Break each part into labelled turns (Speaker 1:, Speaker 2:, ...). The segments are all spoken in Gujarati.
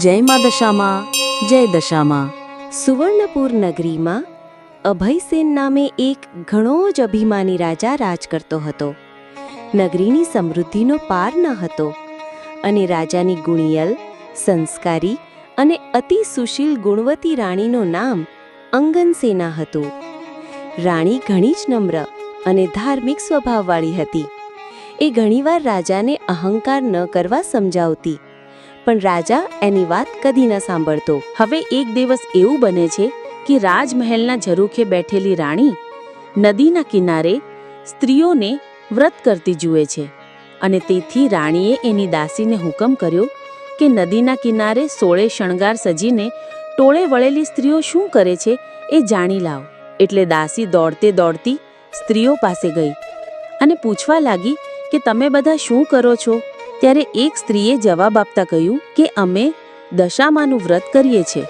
Speaker 1: જય મા દશામાં, જય દશામાં.
Speaker 2: સુવર્ણપુર નગરીમાં અભયસેન નામે એક ઘણો જ અભિમાની રાજા રાજ કરતો હતો. નગરીની સમૃદ્ધિનો પાર ન હતો અને રાજાની ગુણિયલ, સંસ્કારી અને અતિ સુશીલ ગુણવતી રાણીનું નામ અંગનસેના હતું. રાણી ઘણી જ નમ્ર અને ધાર્મિક સ્વભાવવાળી હતી. એ ઘણીવાર રાજાને અહંકાર ન કરવા સમજાવતી પણ રાજા એની વાત કદી ન સાંભળતો.
Speaker 3: હવે એક દિવસ એવું બને છે કે રાજમહેલના ઝરૂખે બેઠેલી રાણી નદીના કિનારે સ્ત્રીઓને વ્રત કરતી જુએ છે અને તેથી રાણીએ એની દાસીને હુકમ કર્યો કે નદીના કિનારે સોળે શણગાર સજીને ટોળે વળેલી સ્ત્રીઓ શું કરે છે એ જાણી લાવ. એટલે દાસી દોડતે દોડતી સ્ત્રીઓ પાસે ગઈ અને પૂછવા લાગી કે તમે બધા શું કરો છો? ત્યારે એક સ્ત્રીએ જવાબ આપતા કહ્યું કે અમે દશામાનું વ્રત કરીએ છીએ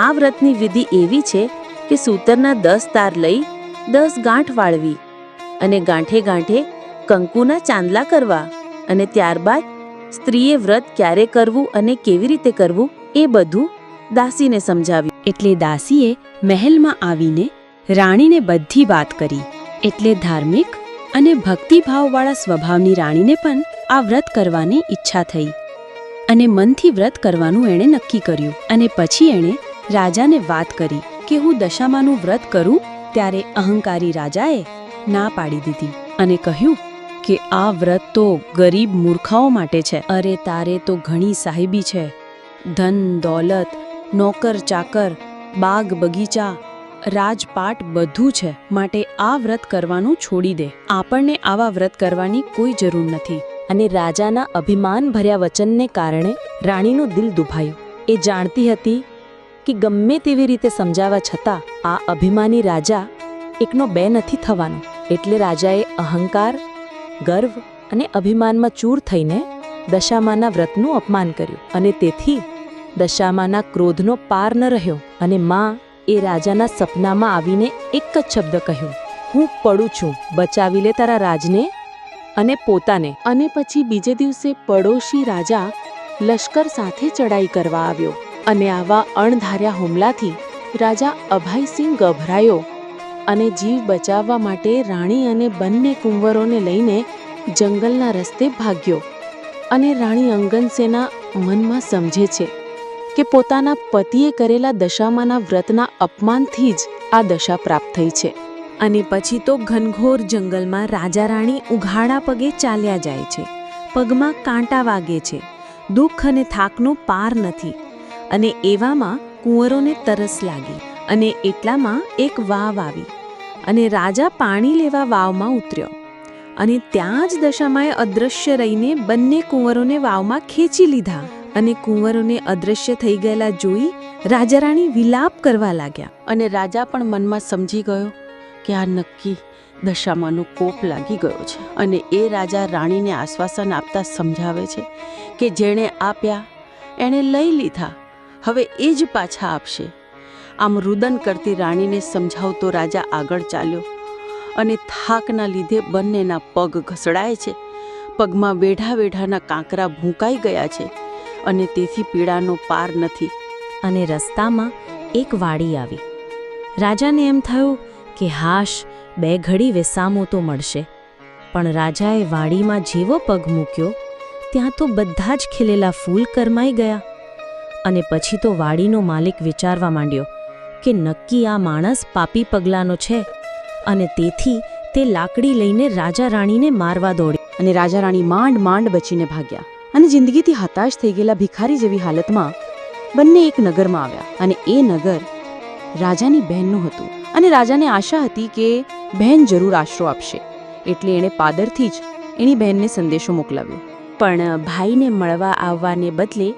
Speaker 3: આ વ્રતની વિધિ એવી છે કે સૂતરના દસ તાર લઈ દસ ગાંઠ વાળવી અને ગાંઠે ગાંઠે કંકુના ચાંદલા કરવા અને ત્યારબાદ સ્ત્રીએ વ્રત ક્યારે કરવું અને કેવી રીતે કરવું એ બધું દાસીને સમજાવ્યું.
Speaker 2: એટલે દાસીએ મહેલમાં આવીને રાણીને બધી વાત કરી. એટલે ધાર્મિક અને ભક્તિભાવવાળા સ્વભાવની રાણીને પણ આ વ્રત કરવાની ઈચ્છા થઈ અને મનથી વ્રત કરવાનું એણે નક્કી કર્યું. અને પછી એણે રાજાને વાત કરી કે હું દશામાનું વ્રત કરું ત્યારે અહંકારી રાજાએ ના પાડી દીધી અને કહ્યું કે આ વ્રત તો ગરીબ મૂર્ખાઓ માટે છે. અરે તારે તો ઘણી સાહેબી છે. ધન, દોલત, નોકર, ચાકર, બાગ, બગીચા, રાજપાટ બધું છે. માટે આ વ્રત કરવાનું છોડી દે. આપણને આવા વ્રત કરવાની કોઈ જરૂર નથી.
Speaker 1: અને રાજાના અભિમાન ભર્યા વચનને કારણે રાણીનું દિલ દુભાયું. એ જાણતી હતી કે ગમે તેવી રીતે સમજાવવા છતાં આ અભિમાની રાજા એકનો બે નથી થવાનો. એટલે રાજાએ અહંકાર, ગર્વ અને અભિમાનમાં ચૂર થઈને દશામાના વ્રતનું અપમાન કર્યું અને તેથી દશામાના ક્રોધનો પાર ન રહ્યો અને માં એ રાજાના સપનામાં આવીને એક જ શબ્દ કહ્યું, હું પડું છું. બચાવી લે તારા રાજને અને પોતાને.
Speaker 3: અને પછી બીજે દિવસે પડોશી રાજા લશ્કર સાથે ચડાઈ કરવા આવ્યો. અને આવા અણધાર્યા હુમલાથી રાજા અભયસિંહ ગભરાયો અને જીવ બચાવવા માટે રાણી અને બંને કુંવરોને લઈને જંગલના રસ્તે ભાગ્યો. અને રાણી અંગનસેના મનમાં સમજે છે કે પોતાના પતિએ કરેલા દશામાના વ્રતના અપમાનથી જ આ દશા પ્રાપ્ત થઈ છે.
Speaker 2: અને પછી તો ઘનઘોર જંગલમાં રાજા રાણી ઉઘાડા પગે ચાલ્યા જાય છે. પગમાં કાંટા વાગે છે. દુઃખ અને થાકનો પાર નથી. અને એવામાં કુંવરોને તરસ લાગી અને એટલામાં એક વાવ આવી અને રાજા પાણી લેવા વાવમાં ઉતર્યો. અને ત્યાં જ દશામાએ અદૃશ્ય રહીને બંને કુંવરોને વાવમાં ખેંચી લીધા અને કુંવરોને અદૃશ્ય થઈ ગયેલા જોઈ રાજા રાણી વિલાપ કરવા લાગ્યા.
Speaker 3: અને રાજા પણ મનમાં સમજી ગયો કે આ નક્કી દશામાંનો કોપ લાગી ગયો છે અને એ રાજા રાણીને આશ્વાસન આપતા સમજાવે છે કે જેણે આપ્યા, એણે લઈ લીધા, હવે એ જ પાછા આપશે. આમ રુદન કરતી રાણીને સમજાવતો રાજા આગળ ચાલ્યો અને થાકના લીધે બંનેના પગ ઘસડાય છે. પગમાં વેઢા વેઢાના કાંકરા ભૂંકાઈ ગયા છે અને તેથી પીડાનો પાર નથી.
Speaker 2: અને રસ્તામાં એક વાડી આવી. રાજાને એમ થયું કે હાશ, બે ઘડી વિસામો તો મળશે. પણ રાજાએ વાડીમાં જેવો પગ મૂક્યો, ત્યાં તો બધા જ ખીલેલા ફૂલ કરમાઈ ગયા. અને પછી તો વાડીનો માલિક વિચારવા માંડ્યો કે નક્કી આ માણસ પાપી પગલાનો છે અને તેથી તે લાકડી લઈને રાજા રાણીને મારવા દોડી
Speaker 3: અને રાજા રાણી માંડ માંડ બચીને ભાગ્યા અને જિંદગીથી હતાશ થઈ ગયેલા ભિખારી જેવી હાલતમાં બંને એક નગરમાં આવ્યા અને એ નગર રાજાની બહેનનું હતું. અને રાજાને આશા હતી કે બહેન જરૂર આશરો આપશે. એટલે એણે પાદરથી જ એની બહેનને સંદેશો મોકલાવ્યો.
Speaker 2: પણ ભાઈને મળવા આવવાને બદલે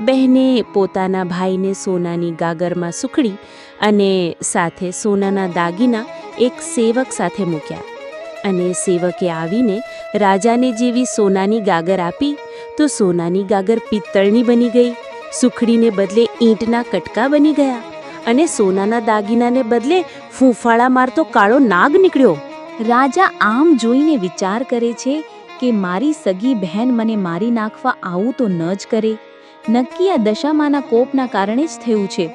Speaker 2: બહેને પોતાના ભાઈને સોનાની ગાગરમાં સુખડી અને સાથે સોનાના દાગીના એક સેવક સાથે મૂક્યા. અને સેવકે આવીને રાજાને જેવી સોનાની ગાગર આપી તો સોનાની ગાગર પિત્તળની બની ગઈ. સુખડીને બદલે ઈંટના કટકા બની ગયા. અને સોનાના દાગીનાને બદલે ફૂંફાળા મારતો કાળો નાગ નીકળ્યો. રાજા આમ જોઈને વિચાર કરે છે કે મારી સગી બહેન મને મારી નાખવા આવું તો ન જ કરે.
Speaker 3: નક્કી આ દશામાના કોપના કારણે જ થયું છે.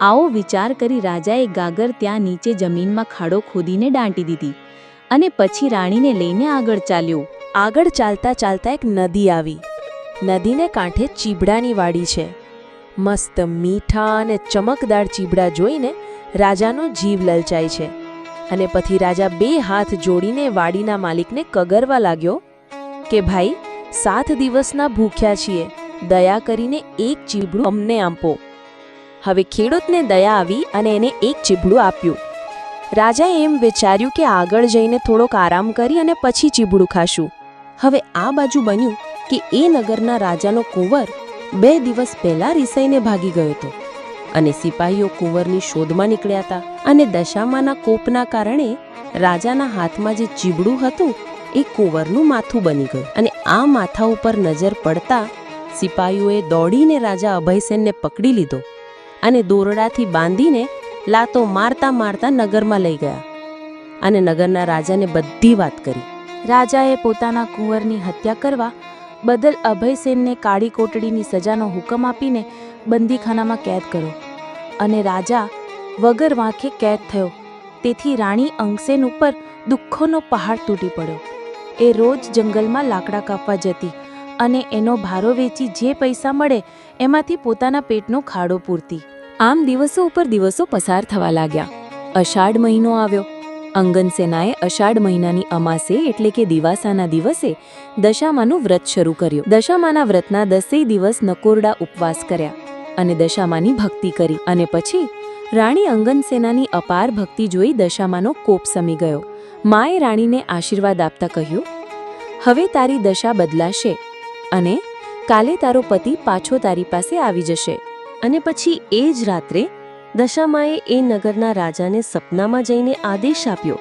Speaker 3: આવો વિચાર કરી રાજાએ ગાગર ત્યાં નીચે જમીનમાં ખાડો ખોદીને દાંટી દીધી અને પછી રાણીને લઈને આગળ ચાલ્યો.
Speaker 2: આગળ ચાલતા ચાલતા એક નદી આવી. નદીને કાંઠે ચીબડાની વાડી છે. મસ્ત મીઠા અને ચમકદાર ચીબડા જોઈને રાજાનો જીવ લલચાય છે. અને પછી રાજા બે હાથ જોડીને વાડીના માલિકને કગરવા લાગ્યો કે, ભાઈ, સાત દિવસના ભૂખ્યા છીએ. દયા કરીને એક ચીબડું અમને આપો. હવે ખેડૂતને દયા આવી અને એને એક ચીબડું આપ્યું. રાજાએ એમ વિચાર્યું કે આગળ જઈને થોડોક આરામ કરી અને પછી ચીબડું ખાશું. હવે આ બાજુ બન્યું કે એ નગરના રાજાનો કુંવર બે દિવસ પહેલા રિસાઈને ભાગી ગયો હતો અને સિપાહીઓ કુંવરની શોધમાં નીકળ્યા હતા અને દશામાના કોપના કારણે રાજાના હાથમાં જે ચીબડું હતું, એ કુંવરનું માથું બની ગયું અને આ માથા ઉપર નજર પડતા સિપાહીઓએ દોડીને રાજા અભયસેનને પકડી લીધો અને દોરડાથી બાંધીને લાતો મારતા મારતા નગરમાં લઈ ગયા અને નગરના રાજાને બધી વાત કરી. રાજાએ પોતાના કુંવરની હત્યા કરવા બદલ અભયસેનને કાળી કોટડીની સજાનો હુકમ આપીને બંદીખાનામાં કેદ કર્યો અને રાજા વગર વાંખે કેદ થયો. તેથી રાણી અંગસેન ઉપર દુઃખોનો પહાડ તૂટી પડ્યો. એ રોજ જંગલમાં લાકડા કાપવા જતી અને એનો ભારો વેચી જે પૈસા મળે એમાંથી પોતાના પેટનો ખાડો પૂરતી. આમ દિવસો ઉપર દિવસો પસાર થવા લાગ્યા. અષાઢ મહિનો આવ્યો. અંગનસેનાએ અષાઢ મહિનાની અમાસે, એટલે કે દિવાસાના દિવસે, દશામાનું વ્રત શરૂ કર્યું. દશામાના વ્રતના દસેય દિવસ નકોરડા ઉપવાસ કર્યા અને દશામાની ભક્તિ કરી. અને પછી રાણી અંગનસેનાની અપાર ભક્તિ જોઈ દશામાનો કોપ સમી ગયો. માએ રાણીને આશીર્વાદ આપતા કહ્યું, હવે તારી દશા બદલાશે અને કાલે તારો પતિ પાછો તારી પાસે આવી જશે. અને પછી એ જ રાત્રે દશામાએ એ નગરના રાજાને સપનામાં જઈને આદેશ આપ્યો.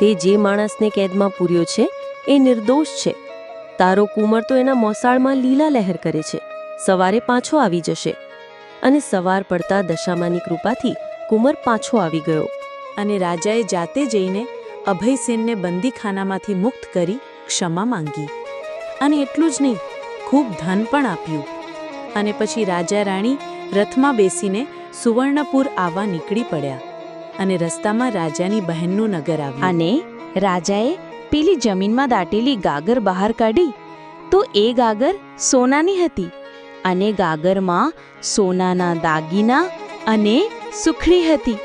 Speaker 2: તે જે માણસને કેદમાં પૂર્યો છે, એ નિર્દોષ છે. તારો કુંવર તો એના મોસાળમાં લીલા લહેર કરે છે. સવારે પાછો આવી જશે. અને સવાર પડતા દશામાની કૃપાથી કુંવર પાછો આવી ગયો. અને રાજાએ જાતે જઈને અભયસેનને બંદીખાનામાંથી મુક્ત કરી ક્ષમા માંગી. અને એટલું જ નહીં, ખૂબ ધન પણ આપ્યું. અને પછી રાજા રાણી રથમાં બેસીને સુવર્ણપુર આવવા નીકળી પડ્યા અને રસ્તામાં રાજાની બહેનનું નગર આવ્યું.
Speaker 3: અને રાજાએ પેલી જમીનમાં દાટેલી ગાગર બહાર કાઢી તો એ ગાગર સોનાની હતી અને ગાગરમાં સોનાના દાગીના અને સુખડી હતી.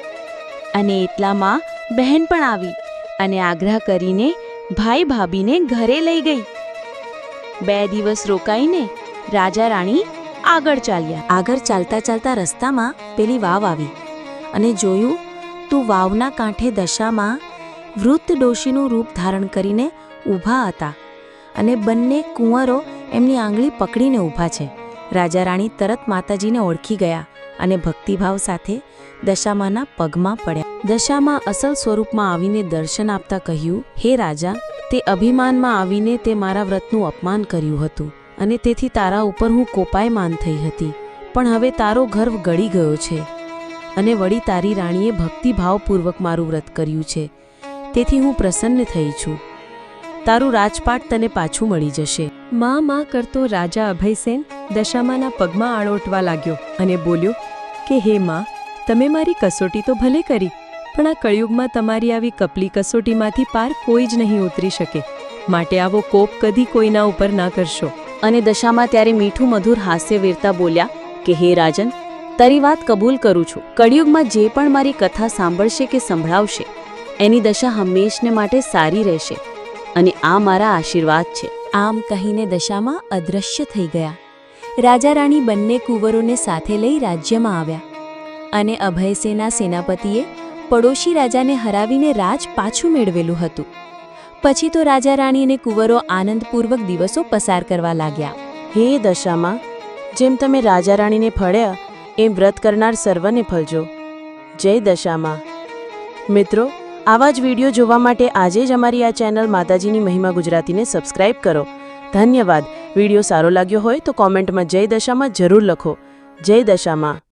Speaker 3: અને એટલામાં બહેન પણ આવી અને આગ્રહ કરીને ભાઈ ભાભીને ઘરે લઈ ગઈ. બે દિવસ રોકાઈને રાજા રાણી આગળ ચાલ્યા. આગળ ચાલતા ચાલતા રસ્તામાં પેલી વાવ આવી અને જોયું, તો વાવના કાંઠે દશામાં વૃદ્ધ ડોશીનું રૂપ ધારણ કરીને ઊભા હતા અને બંને કુંવરો એમની આંગળી પકડીને ઊભા છે. રાજા રાણી તરત માતાજીને ઓળખી ગયા અને ભક્તિભાવ સાથે દશામાના પગમાં પડ્યા. દશામાં અસલ સ્વરૂપમાં આવીને દર્શન આપતા કહ્યું, હે રાજા, તે અભિમાનમાં આવીને તે મારા વ્રતનું અપમાન કર્યું હતું. અને તેથી તારા ઉપર હું કોપાયમાન થઈ હતી. પણ હવે તારો ગર્વ ગળી ગયો છે. અને વળી તારી રાણીએ ભક્તિભાવપૂર્વક મારું વ્રત કર્યું છે. તેથી હું પ્રસન્ન થઈ છું. તારું રાજપાટ તને પાછું મળી જશે.
Speaker 4: માં માં કરતો રાજા અભયસેન દશામાના પગમાં આળોટવા લાગ્યો અને બોલ્યો, કે હે માં, તમે મારી કસોટી તો ભલે કરી, પણ આ કળિયુગમાં તમારી આવી કપલી કસોટીમાંથી પાર કોઈ જ નહીં ઉતરી શકે. માટે આવો કોપ કદી કોઈના ઉપર ના કરશો.
Speaker 3: અને દશામાં ત્યારે મીઠું મધુર હાસ્ય વીરતા બોલ્યા કે, હે રાજન, તારી વાત કબૂલ કરું છું. કળિયુગમાં જે પણ મારી કથા સાંભળશે કે સંભળાવશે, એની દશા હંમેશને માટે સારી રહેશે અને આ મારા આશીર્વાદ છે.
Speaker 2: આમ કહીને દશામાં અદૃશ્ય થઈ ગયા. રાજા રાણી બંને કુંવરોને સાથે લઈ રાજ્યમાં આવ્યા અને અભયસેના સેનાપતિએ પડોશી રાજાને હરાવીને રાજ પાછું મેળવેલું હતું. પછી તો રાજા રાણી અને કુંવરો આનંદપૂર્વક દિવસો પસાર કરવા લાગ્યા.
Speaker 3: હે દશામાં, જેમ તમે રાજા રાણીને ફળ્યા, એમ વ્રત કરનાર સર્વને ફળજો. જય દશામાં. મિત્રો, આવા જ વીડિયો જોવા માટે આજે જ અમારી આ ચેનલ માતાજીની મહિમા ગુજરાતીને સબસ્ક્રાઇબ કરો. ધન્યવાદ. વીડિયો સારો લાગ્યો હોય તો કોમેન્ટમાં જય દશામાં જરૂર લખો. જય દશામાં.